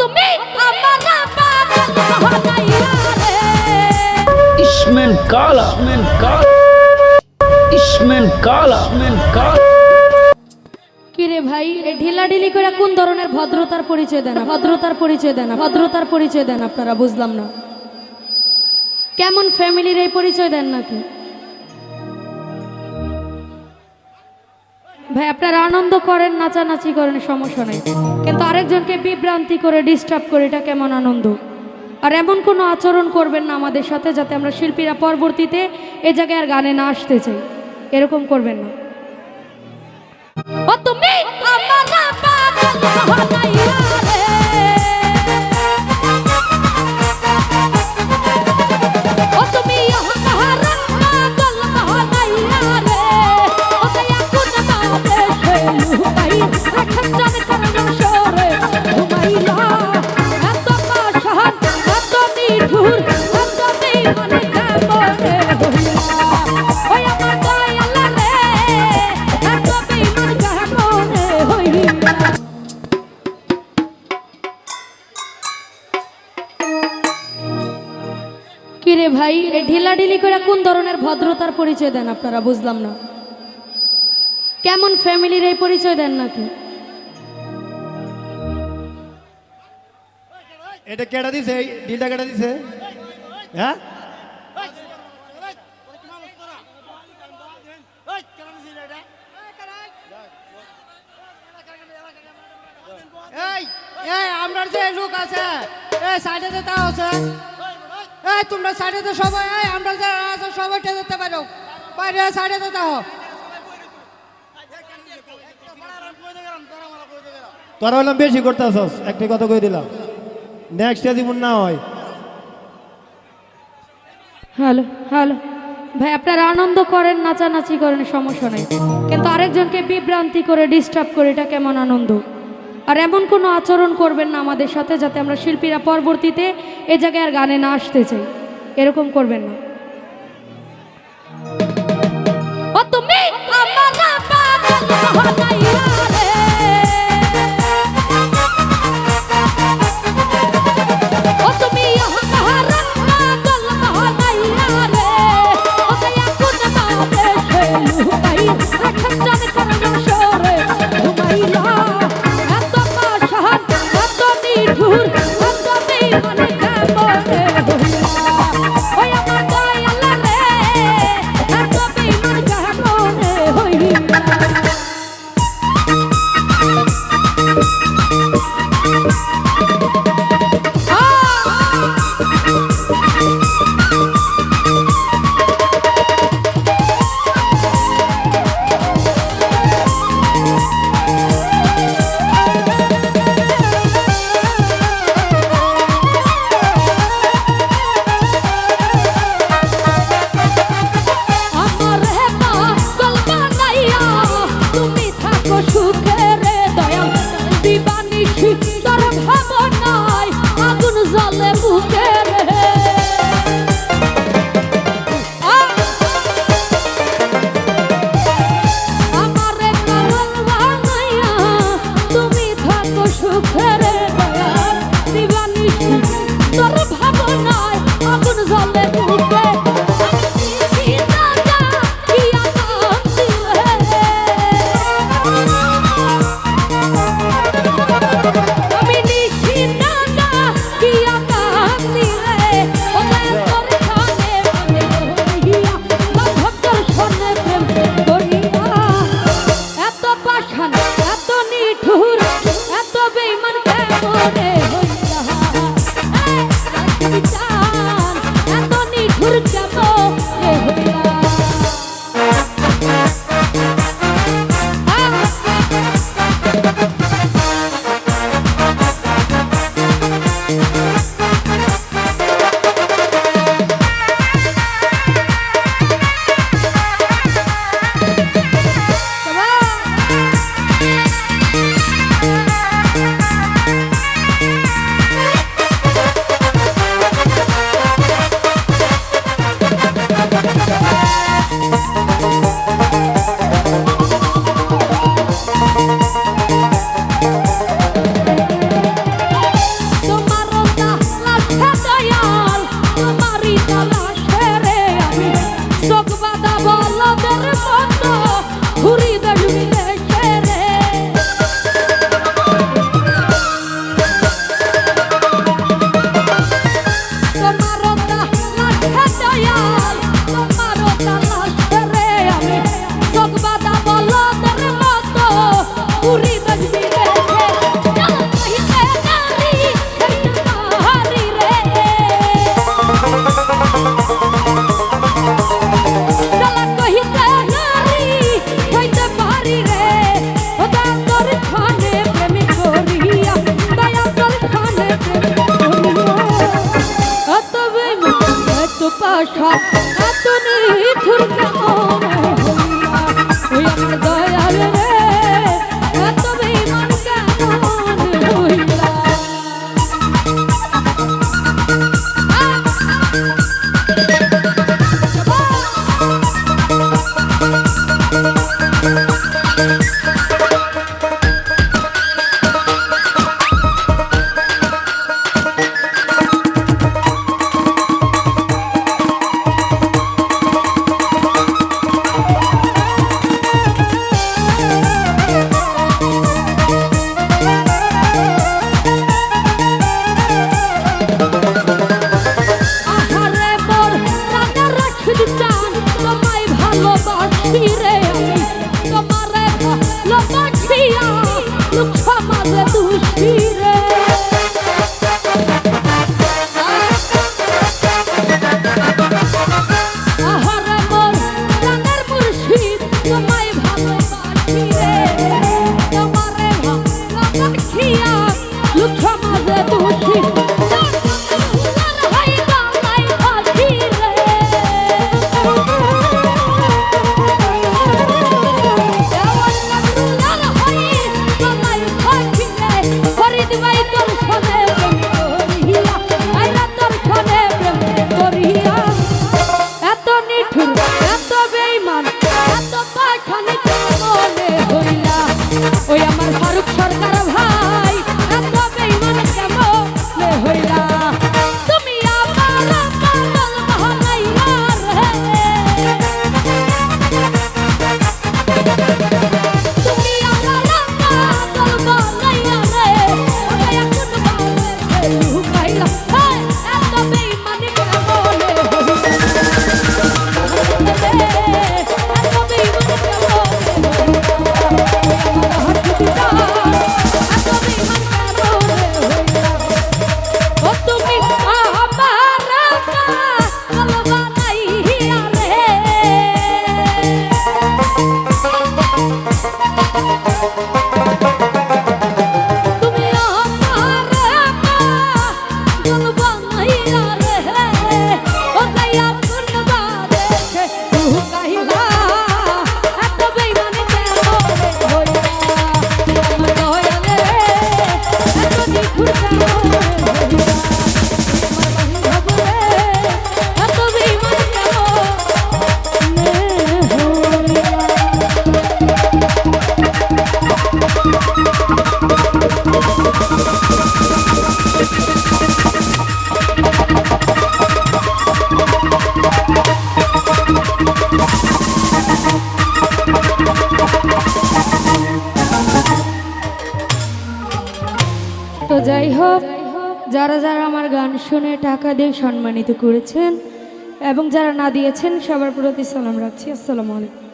তুমি আমার পাগল বানাইয়া রে. কিরে ভাই এ ঢিলাঢিলি করে কোন ধরনের ভদ্রতার পরিচয় দেন ভদ্রতার পরিচয় দেন ভদ্রতার পরিচয় দেন আপনারা বুঝলাম না। কেমন ফ্যামিলির এই পরিচয় দেন নাকি? ভাই, আপনারা আনন্দ করেন, নাচানাচি করেন, সমস্যা নেই। কিন্তু আরেকজনকে বিভ্রান্তি করে ডিস্টার্ব করে, এটা কেমন আনন্দ? আর এমন কোনো আচরণ করবেন না আমাদের সাথে, যাতে আমরা শিল্পীরা পরবর্তীতে এ জায়গায় আর গানে না আসতে চাই। এরকম করবেন না। ও তুমি! ভাই এ ঢিলাঢিলি করে কোন ধরনের ভদ্রতার পরিচয় দেন আপনারা? বুঝলাম না। কেমন ফ্যামিলির এই পরিচয় দেন নাকি? এটা কেটা দিছে? এই ডিলটা কেটা দিছে? হ্যাঁ? এই এই আমরা যে লোক আছে এই সাইডে যেতে আছে। এই তোমরা সাইডে তো সবাই এই আমরা যে আছে সবাই টেনে যেতে পারো। বাইরে সাইডে যেতে হো তোরা হলাম বেশি করতেছস একটা কথা কই দিলাম। নেক্সট যেমন না হয়। Hello hello. ভাই আপনারা আনন্দ করেন নাচানাচি করেন সমস্যা নেই। কিন্তু আরেকজনকে বিভ্রান্তি করে ডিস্টার্ব করে এটা কেমন আনন্দ? আর এমন কোনো আচরণ করবেন না আমাদের সাথে যাতে আমরা শিল্পীরা পরবর্তীতে এ জায়গায় আর গানে না আসতে চাই। এরকম করবেন না। তুমি আমার তুমি সুখে রে দয়াল দিবানিশি তোর took যারা যারা আমার গান শুনে টাকা দিয়ে সম্মানিত করেছেন এবং যারা না দিয়েছেন সবার প্রতি সালাম রাখছি। আসসালামু আলাইকুম।